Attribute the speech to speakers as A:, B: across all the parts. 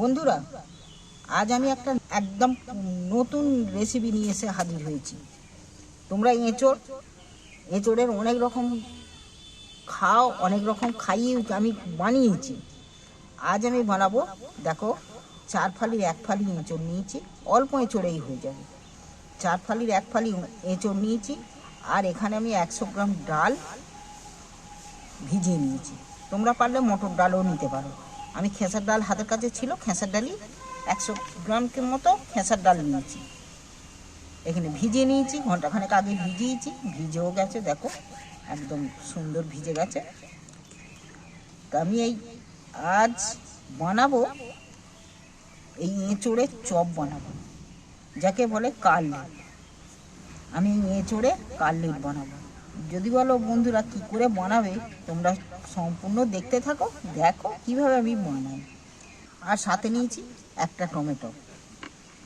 A: বন্ধুরা, আজ আমি একটা একদম নতুন রেসিপি নিয়ে এসে হাজির হয়েছি। তোমরা এঁচড়, এঁচড়ের অনেক রকম খাও, অনেক রকম খাইয়ে আমি বানিয়েছি। আজ আমি বানাবো, দেখো, চার ফালির এক ফালি এঁচড় নিয়েছি, অল্প এঁচড়েই হয়ে যাবে। চার ফালির এক ফালি এঁচড় নিয়েছি, আর এখানে আমি একশো গ্রাম ডাল ভিজিয়ে নিয়েছি। তোমরা পারলে মটর ডালও নিতে পারো। আমি খেসার ডাল হাতের কাছে ছিল, খেসার ডালই একশো গ্রামকে মতো খেসার ডাল নিয়েছি। এখানে ভিজিয়ে নিয়েছি ঘন্টাখানেক আগে ভিজিয়েছি, ভিজেও গেছে, দেখো, একদম সুন্দর ভিজে গেছে। তা আমি এই আজ বানাবো, এই এঁচড়ের চপ বানাবো, যাকে বলে কাললেট আমি এঁচড়ে কাললেট বানাবো। যদি বলো বন্ধুরা কি করে বানাবে, তোমরা সম্পূর্ণ দেখতে থাকো, দেখো কীভাবে আমি বানাই। আর সাথে নিয়েছি একটা টমেটো।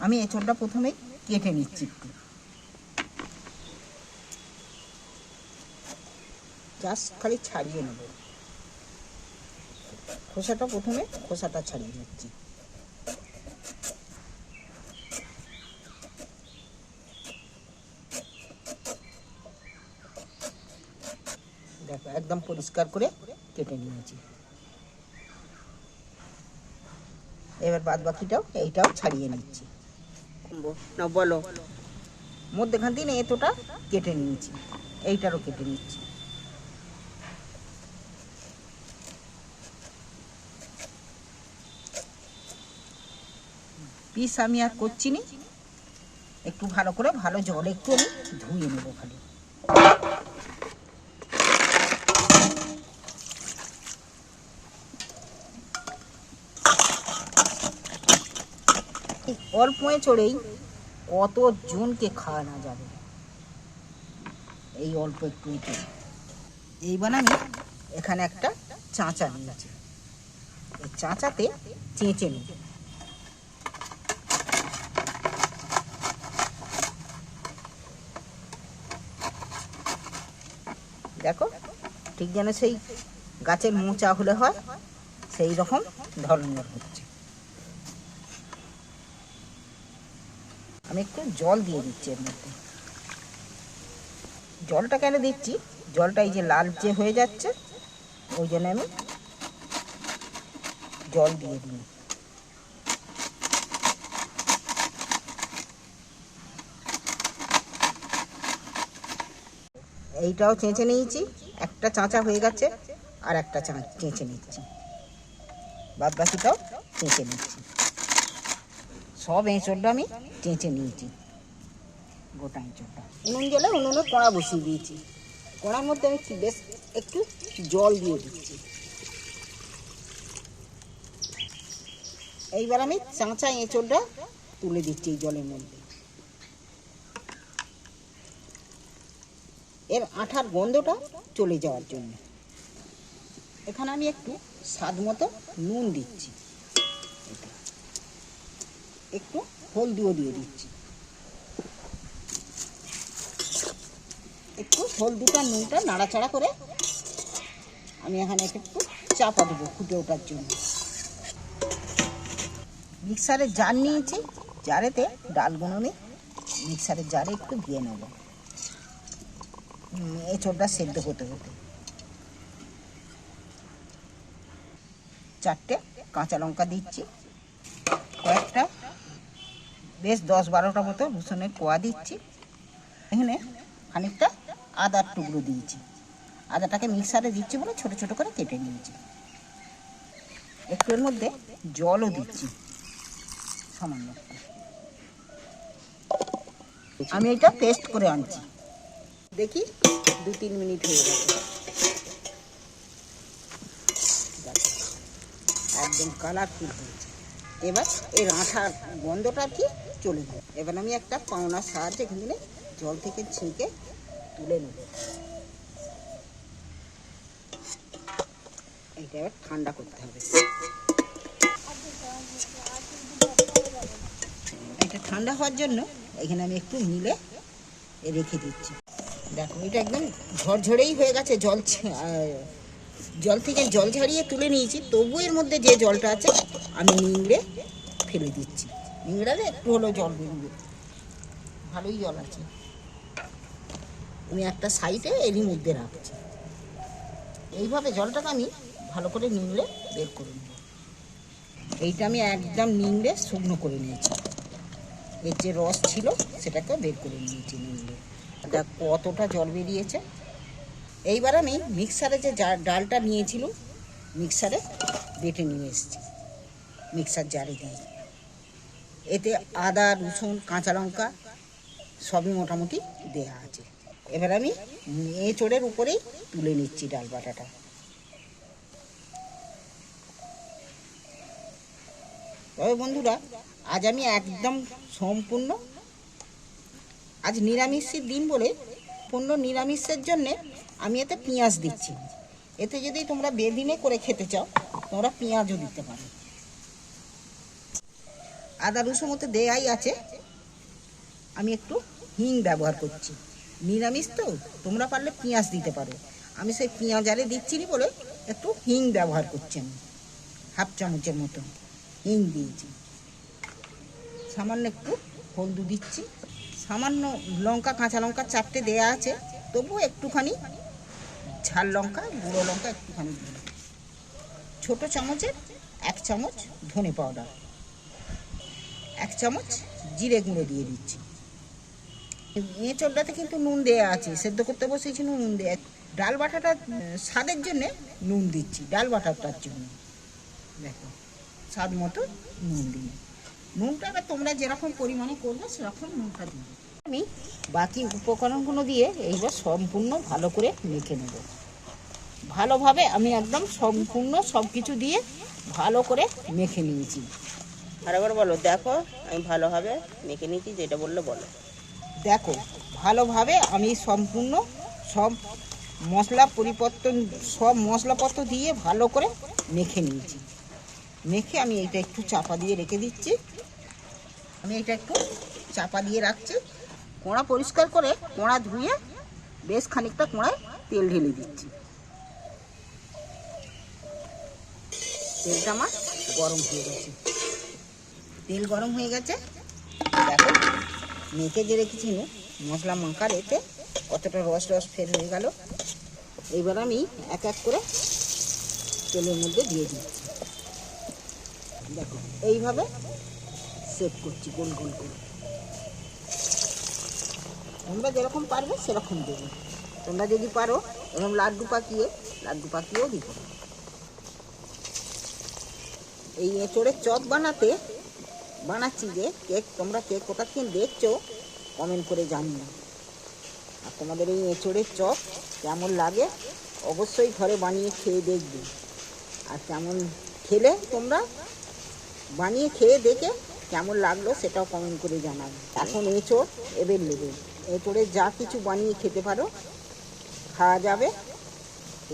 A: আমি এঁচড়টা প্রথমেই কেটে নিচ্ছি একটু। জাস্ট খালি ছাড়িয়ে নেব। খোসাটা প্রথমে খোসাটা ছাড়িয়ে নিচ্ছি দেখো একদম পরিষ্কার করে কেটে নিয়েছি। এবার বাদ বাকিটাও এইটাও ছাড়িয়ে নিচ্ছি। না বলো। মধ্যেখান দিয়ে না এতটা কেটে নিয়েছি এইটারও কেটে নিচ্ছি। পিস আমি আর করছি নি। একটু ভালো করে ভালো জল একটু আমি ধুয়ে নেব খালি। এই অল্প কত জনকে খাওয়ানো যাবে। এই অল্প একটু। এইবার আমি এখানে একটা চাঁচা নিয়েছি। এই চাঁচাতে চেঁচে নেব। দেখো, ঠিক যেন সেই গাছের মোচা হলে হয়, সেই রকম ধরনের হচ্ছে আমি একটু জল দিয়ে দিচ্ছি এর মধ্যে। জলটা কেন দিচ্ছি? জলটা এই যে লালচে হয়ে যাচ্ছে, ওই জন্য আমি জল দিয়ে দিই। এইটাও চেঁচে নিয়েছি, একটা চাঁচা হয়ে গেছে, আর একটা চেঁচে নিচ্ছি। বাদ বাকিটাও চেঁচে নিচ্ছি। সব এঁচড়টা আমি চেঁচে নিয়েছি। গোটা এঁচড়টা। উনুন জলে উনুনে কড়া বসিয়ে দিয়েছি। কড়ার মধ্যে আমি বেশ একটু জল দিয়ে দিচ্ছি। এইবার আমি চাঁচা এঁচড়টা তুলে দিচ্ছি এই জলের মধ্যে। এর আঠার গন্ধটা চলে যাওয়ার জন্য। এখানে আমি একটু স্বাদ মতো নুন দিচ্ছি। একটু হলদিও দিয়ে দিচ্ছি। একটু হলদিটা, নুনটা নাড়াচাড়া করে আমি এখানে একটু চাপা দেবো ফুটে ওঠার জন্য। মিক্সারে জার নিয়েছি, জারেতে ডালগুলো নিয়ে মিক্সারের জারে একটু দিয়ে নেব। এঁচড়টা সেদ্ধ হতে হতে। চারটে কাঁচা লঙ্কা দিচ্ছি, কয়েকটা বেশ দশ বারোটা মতো রসুনের কোয়া দিচ্ছি। এখানে খানিকটা আদার টুকরো দিয়েছি। আদাটাকে মিক্সারে দিচ্ছি বলে ছোট ছোট করে কেটে নিয়েছি। একটু এর মধ্যে জলও দিচ্ছি। সামান্য আমি এটা টেস্ট করে আনছি। দেখি দু তিন মিনিট হয়ে গেছে। একদম কালারফুল হয়েছে। এবার এর আঠার গন্ধটা কি? চলে যাবে এবার আমি একটা পাওনার সাহায্যে এখানে জল থেকে ছেঁকে তুলে নেব। এটা এবার ঠান্ডা করতে হবে। এটা ঠান্ডা হওয়ার জন্য এখানে আমি একটু মিলে রেখে দিচ্ছি। দেখো, এটা একদম ঝরঝরেই হয়ে গেছে। জল জল থেকে জল ঝাড়িয়ে তুলে নিয়েছি। তবু এর মধ্যে যে জলটা আছে, আমি নিংড়ে ফেলে দিচ্ছি। নিংড়ালে একটু হলেও জল বেরোবে ভালোই জল আছে। আমি একটা সাইডে এরই মধ্যে রাখছি। এইভাবে জলটাকে আমি ভালো করে নিংড়ে বের করে নেব। এইটা আমি একদম নিংড়ে শুকনো করে নিয়েছি। এর যে রস ছিল, সেটাকে বের করে নিয়েছি নিংড়ে। দেখ, কতটা জল বেরিয়েছে। এইবার আমি মিক্সারে যে ডালটা নিয়েছিল মিক্সারে বেটে নিয়ে এসেছি। মিক্সার জারে দিয়ে। এতে আদা, রসুন, কাঁচা লঙ্কা সবই মোটামুটি দেয়া আছে। এবার আমি এঁচড়ের উপরেই তুলে নিচ্ছি ডাল বাটাটা। তবে বন্ধুরা, আজ আমি একদম সম্পূর্ণ, আজ নিরামিষের দিন বলে পূর্ণ নিরামিষের জন্যে আমি এতে পেঁয়াজ দিচ্ছি। এতে যদি তোমরা বেদিনে করে খেতে চাও, তোমরা পেঁয়াজও দিতে পারো। আদা রসুন মতো দেয়াই আছে। আমি একটু হিং ব্যবহার করছি। নিরামিষ তো, তোমরা পারলে পেঁয়াজ দিতে পারো। আমি সেই পেঁয়াজ আরে দিচ্ছি নি বলে একটু হিং ব্যবহার করছি আমি। হাফ চামচের মতো হিং দিয়েছি। সামান্য একটু হলদু দিচ্ছি। সামান্য লঙ্কা, কাঁচা লঙ্কা চারটে দেয়া আছে। তবুও একটুখানি ঝাল লঙ্কা, গুঁড়ো লঙ্কা একটুখানি ছোট চামচের এক চামচ ধনে পাউডার। এক চামচ জিরে গুঁড়ো দিয়ে দিচ্ছি। এঁচড়টাতে কিন্তু নুন দেওয়া আছে, সেদ্ধ করতে বসেছি নুন দেয়া। ডাল বাটাটা, স্বাদের জন্যে নুন দিচ্ছি, ডাল বাটাটার জন্য। দেখো, স্বাদ মতো নুন দিই। নুনটা এবার তোমরা যেরকম পরিমাণে করবে, সেরকম নুনটা দিবে আমি বাকি উপকরণগুলো দিয়ে এইবার সম্পূর্ণ ভালো করে মেখে নেব। ভালোভাবে আমি একদম সম্পূর্ণ সব কিছু দিয়ে ভালো করে মেখে নিয়েছি।
B: আর একবার বলো, দেখো, আমি ভালোভাবে মেখে নিয়েছি, যেটা বললে বলো।
A: দেখো, ভালোভাবে আমি সম্পূর্ণ সব মশলা পরিবর্তন, সব মশলাপত্র দিয়ে ভালো করে মেখে নিয়েছি। মেখে আমি এটা একটু চাপা দিয়ে রেখে দিচ্ছি। আমি এটা একটু চাপা দিয়ে রাখছি। কোঁড়া পরিষ্কার করে কোঁড়া ধুয়ে বেশ খানিকটা কোঁড়ায় তেল ঢেলে দিচ্ছি। তেলটা আমার গরম হয়ে গেছে। তেল গরম হয়ে গেছে। দেখো, মেখে যে রেখেছি মশলা মাখার এতে কতটা রস রস ফের হয়ে গেল। এইবার আমি এক এক করে তেলের মধ্যে দিয়ে দিচ্ছি দেখো, এইভাবে সেট করছি, গোল গোল করে। তোমরা যেরকম পারবে সেরকম দেবে। তোমরা যদি পারো, এরকম লাড্ডু পাকিয়ে, লাড্ডু পাকিয়েও দিতে এই এঁচড়ের চপ বানাতে বানাচ্ছি যে কেক, তোমরা কেক কোথা থেকে দেখছ কমেন্ট করে জানিও। আর তোমাদের এই এঁচড়ের চপ কেমন লাগে, অবশ্যই ঘরে বানিয়ে খেয়ে দেখবে। আর কেমন খেলে তোমরা, বানিয়ে খেয়ে দেখে কেমন লাগল সেটাও কমেন্ট করে জানাবে এখন এঁচড়, এবার নেবে। এঁচড়ে যা কিছু বানিয়ে খেতে পারো, খাওয়া যাবে।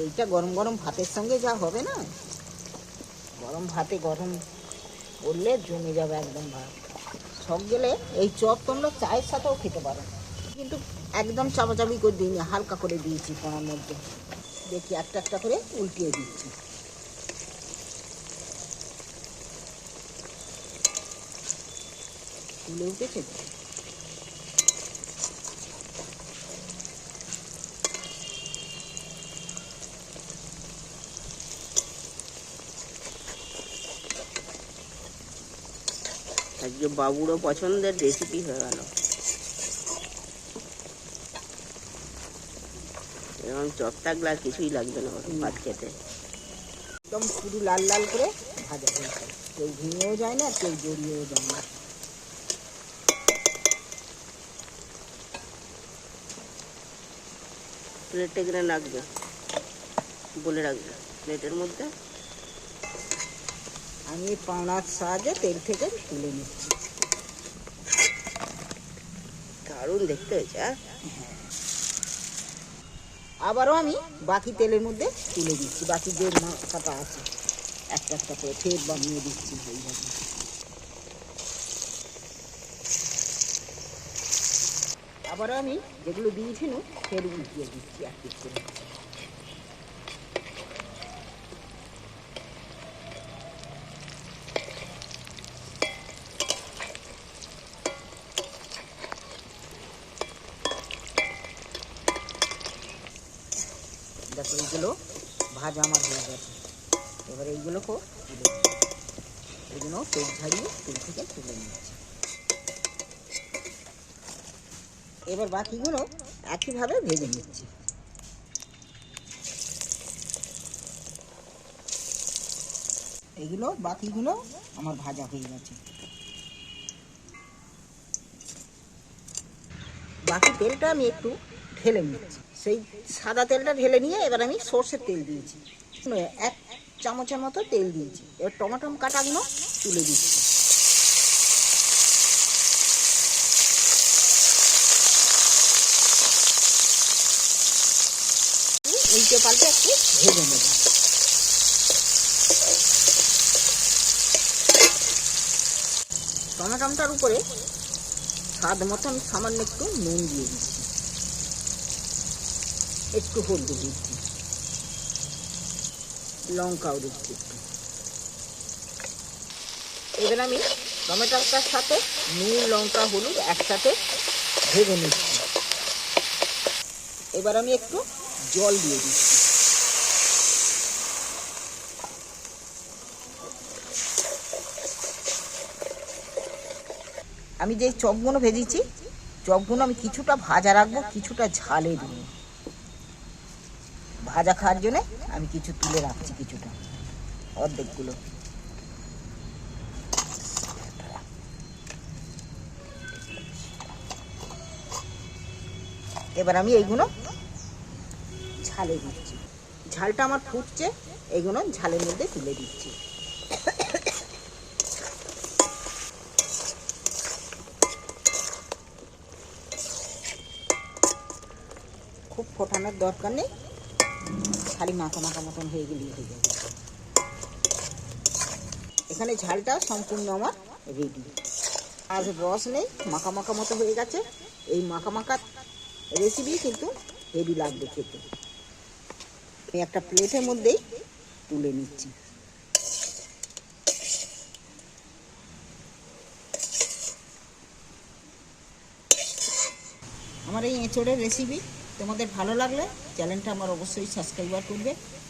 A: এইটা গরম গরম ভাতের সঙ্গে যা হবে না? গরম ভাতে গরম করলে জমে যাবে একদম ভাত। সব গেলে এই চপ তোমরা চায়ের সাথেও খেতে পারো। কিন্তু একদম চাপাচাপি করে দিইনি, হালকা করে দিয়েছি কোনার মধ্যে। দেখি একটা একটা করে উল্টিয়ে দিচ্ছি। ফুলে উঠেছে?
B: আজকে বাবুরও পছন্দের রেসিপি হয়ে গেল। এবং চপ থাকলে কিছুই লাগবে না ভাত খেতে।
A: একদম শুধু লাল লাল করে ভাজা হয়েছে কেউ ভেঙেও যায় না কেউ জড়িয়েও যায় না।
B: প্লেটে কিনে রাখবে বলে রাখবে। প্লেটের মধ্যে
A: আমি পাওনার সাহায্যে তেল থেকে তুলে নিচ্ছি।
B: দারুণ দেখতে হয়েছে হ্যাঁ।
A: আবারও আমি বাকি তেলের মধ্যে তুলে দিচ্ছি বাকি যে মাথাটা আছে একটা একটা করে ফের বানিয়ে দিচ্ছি এইভাবে। আবারও আমি যেগুলো দিয়েছি ফের উল্টিয়ে দিচ্ছি এক করে এইগুলো ভাজা আমার হয়ে গেছে। এবার এইগুলোকেও তুলে দিই। এইগুলো তেল ঝাড়িয়ে তেল থেকে তুলে নিচ্ছি। এবার বাকিগুলো একইভাবে ভেজে নিচ্ছি। এগুলো বাকিগুলো আমার ভাজা হয়ে গেছে। বাকি তেলটা আমি একটু ঢেলে নিচ্ছি। সেই সাদা তেলটা ঢেলে নিয়ে এবার আমি সর্ষের তেল দিয়েছি। এক চামচের মতো তেল দিয়েছি। এবার টমেটো কাটাগুলো তুলে দিচ্ছি। উল্টে পাল্টে একটু ভেজে নেব। টমেটোটার উপরে স্বাদ মতন সামান্য একটু নুন দিয়ে দিচ্ছি। একটু হলদি দিচ্ছি। লঙ্কাও দিচ্ছি এবার আমি টমেটোটার সাথে নুন লঙ্কা, হলুদ একসাথে ভেজে নিচ্ছি। এবার আমি একটু জল দিয়ে দিচ্ছি। আমি যে চপগুলো ভেজেছি, চপগুলো আমি কিছুটা ভাজা রাখব, কিছুটা ঝালে দেবো। ভাজা খাওয়ার জন্যে আমি কিছু তুলে রাখছি কিছুটা, অর্ধেকগুলো। এবার আমি এইগুলো ঝালে দিচ্ছি। ঝালটা আমার ফুটছে, এইগুলো ঝালের মধ্যে তুলে দিচ্ছি। খুব ফোটানোর দরকার নেই। খালি মাখা মাখা মতন হয়ে গেলেই হয়ে যাবে। এখানে ঝালটা সম্পূর্ণ আমার রেডি আর রস নেই, মাখা মাখা মতো হয়ে গেছে। এই মাখা মাখা রেসিপি কিন্তু হেভি লাগবে খেতে। আমি একটা প্লেটের মধ্যেই তুলে নিচ্ছি। আমার এই এঁচড়ের রেসিপি তোমাদের ভালো লাগলে চ্যানেলটা আমার অবশ্যই সাবস্ক্রাইবার করবে।